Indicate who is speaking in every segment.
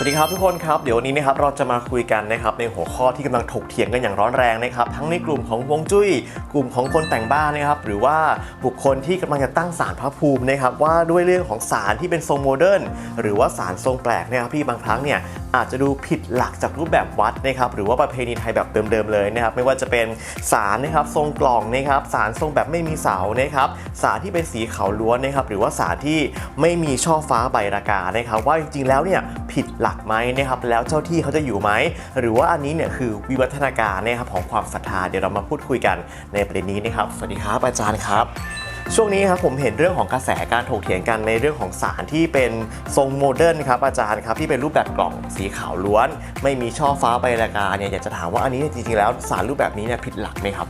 Speaker 1: สวัสดีครับทุกคนครับเดี๋ยววันนี้นะครับเราจะมาคุยกันนะครับในหัวข้อที่กำลังถกเถียงกันอย่างร้อนแรงนะครับทั้งในกลุ่มของวงจุ้ย กลุ่มของคนแต่งบ้านนะครับหรือว่าบุคคลที่กำลังจะตั้งศาลพระภูมินะครับว่าด้วยเรื่องของศาลที่เป็นทรงโมเดิร์นหรือว่าศาลทรงแปลกนะครับที่บางครั้งเนี่ย อาจจะดูผิดหลักจากรูปแบบวัดนะครับหรือว่าประเพณีไทยแบบเดิมๆเลยนะครับไม่ว่าจะเป็นศาลนะครับทรงกล่องนะครับศาลทรงแบบไม่มีเสานะครับศาลที่เป็นสีขาวล้วนนะครับหรือว่าศาลที่ไม่มีช่อฟ้าใบรากานะครับว่าจริงๆแล้วเนี่ยผิดหลักไหมนะครับแล้วเจ้าที่เขาจะอยู่ไหมหรือว่าอันนี้เนี่ยคือวิวัฒนาการนะครับของความศรัทธาเดี๋ยวเรามาพูดคุยกันในประเด็นนี้นะครับสวัสดีครับอาจารย์ครับ ช่วงนี้ครับผมเห็นเรื่องของกระแสการถกเถียงกันในเรื่องของสารที่เป็นทรงโมเดิร์นครับอาจารย์ครับที่เป็นรูปแบบกล่องสีขาวล้วน ไม่มีช่อฟ้าใบรากาเนี่ยอยากจะถามว่าอันนี้จริงๆแล้วสารรูปแบบนี้เนี่ยผิดหลักไหมครับ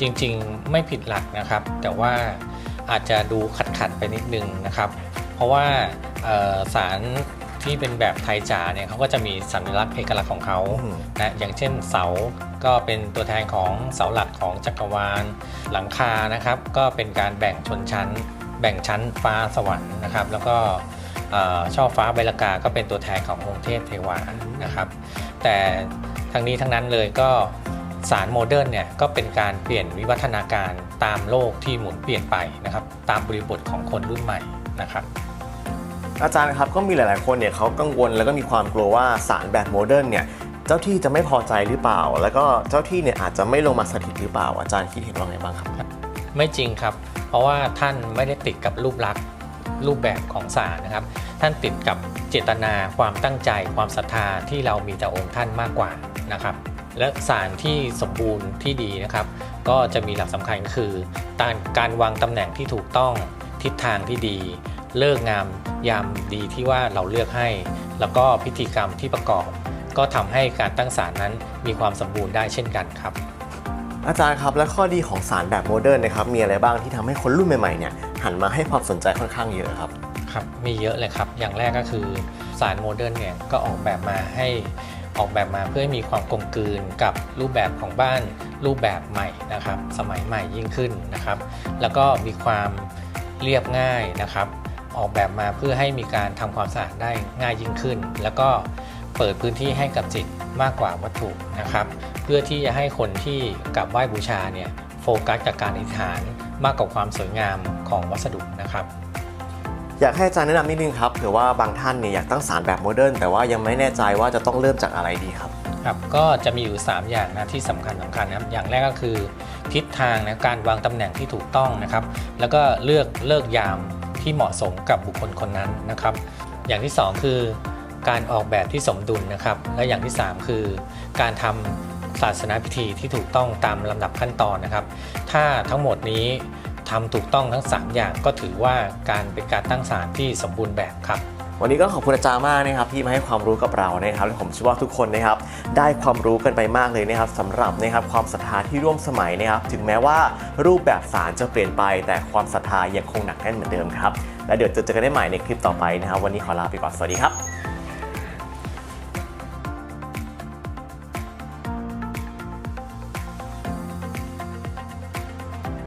Speaker 2: จริงๆไม่ผิดหลักนะครับ แต่ว่าอาจจะดูขัดขัดไปนิดนึงนะครับ เพราะว่าสาร ที่เป็นแบบไทยจ๋าเนี่ยเขาก็จะมีสัญลักษณ์เอกลักษณ์ของเขา
Speaker 1: อืม
Speaker 2: นะอย่างเช่นเสาก็เป็นตัวแทนของเสาหลักของจักรวาล หลังคานะครับ ก็เป็นการแบ่งชนชั้น แบ่งชั้นฟ้าสวรรค์นะครับ แล้วก็เอ่อช่อฟ้าใบลากาก็เป็นตัวแทนขององค์เทพเทวานะครับ แต่ทั้งนี้ทั้งนั้นเลยก็สารโมเดิร์นเนี่ยก็เป็นการเปลี่ยนวิวัฒนาการตามโลกที่หมุนเปลี่ยนไปนะครับ ตามบริบทของคนรุ่นใหม่นะครับ
Speaker 1: อาจารย์ครับก็มีหลาย ๆ คนเนี่ยเขากังวลแล้วก็มีความกลัวว่าสารแบบโมเดิร์นเนี่ยเจ้าที่จะไม่พอใจหรือเปล่า แล้วก็เจ้าที่เนี่ยอาจจะไม่ลงมาสถิตหรือเปล่า อาจารย์คิดเห็นว่าไงบ้างครับ
Speaker 2: ไม่จริงครับ เพราะว่าท่านไม่ได้ติดกับรูปลักษณ์รูปแบบของศาลนะครับ ท่านติดกับเจตนาความตั้งใจความศรัทธาที่เรามีต่อองค์ท่านมากกว่านะครับ และศาลที่สมบูรณ์ที่ดีนะครับ ก็จะมีหลักสำคัญคือการการวางตำแหน่งที่ถูกต้องทิศทางที่ดี เลิกงามยามดีที่ว่าเราเลือกให้ แล้วก็พิธีกรรมที่ประกอบ ก็ทำให้การตั้งศาลนั้นมีความสมบูรณ์ได้เช่นกันครับ
Speaker 1: อาจารย์ครับและข้อดีของสารแบบโมเดิร์นนะครับมีอะไรบ้างที่ทำให้คนรุ่นใหม่ๆเนี่ยหันมาให้ความสนใจค่อนข้างเยอะครับ
Speaker 2: ครับมีเยอะเลยครับ อย่างแรกก็คือสารโมเดิร์นเนี่ยก็ออกแบบมาให้ออกแบบมาเพื่อให้มีความกลมกลืนกับรูปแบบของบ้านรูปแบบใหม่นะครับ สมัยใหม่ยิ่งขึ้นนะครับ แล้วก็มีความเรียบง่ายนะครับ ออกแบบมาเพื่อให้มีการทำความสะอาดได้ง่ายยิ่งขึ้น แล้วก็เปิดพื้นที่ให้กับจิตมากกว่าวัตถุนะครับ เพื่อที่จะให้คนที่กราบไหว้บูชาเนี่ยโฟกัสกับการอธิษฐานมากกว่าความสวยงามของวัสดุนะครับ
Speaker 1: อยากให้อาจารย์แนะนำนิดนึงครับเผื่อว่าบางท่านเนี่ยอยากตั้งสารแบบโมเดิร์นแต่ว่ายังไม่แน่ใจว่าจะต้องเริ่มจากอะไรดีครับ
Speaker 2: ครับก็จะมีอยู่ 3 อย่างนะที่สำคัญสำคัญนะครับอย่างแรกก็คือ ทิศทางนะการวางตำแหน่งที่ถูกต้องนะครับ แล้วก็เลือกเลิกยาม ที่เหมาะสมกับบุคคลคนนั้นนะครับ อย่างที่ 2 คือการออกแบบที่สมดุลนะครับ และอย่างที่ 3 คือ การทำศาสนาพิธีที่ถูกต้องตามลำดับขั้นตอนนะครับ ถ้าทั้งหมดนี้ทำถูกต้องทั้ง 3 อย่างก็ถือว่าการเป็นการตั้งศาลที่สมบูรณ์แบบครับ
Speaker 1: วันนี้ก็ขอบคุณอาจารย์มากนะครับที่มาให้ความรู้กับเรานะครับและผมเชื่อว่าทุกคนนะครับได้ความรู้กันไปมากเลยนะครับสำหรับนะครับความศรัทธาที่ร่วมสมัยนะครับถึงแม้ว่ารูปแบบสารจะเปลี่ยนไป แต่ความศรัทธายังคงหนักแน่นเหมือนเดิมครับและเดี๋ยวจะเจอกันได้ใหม่ในคลิปต่อไปนะครับวันนี้ขอลาไปก่อนสวัสดีครับ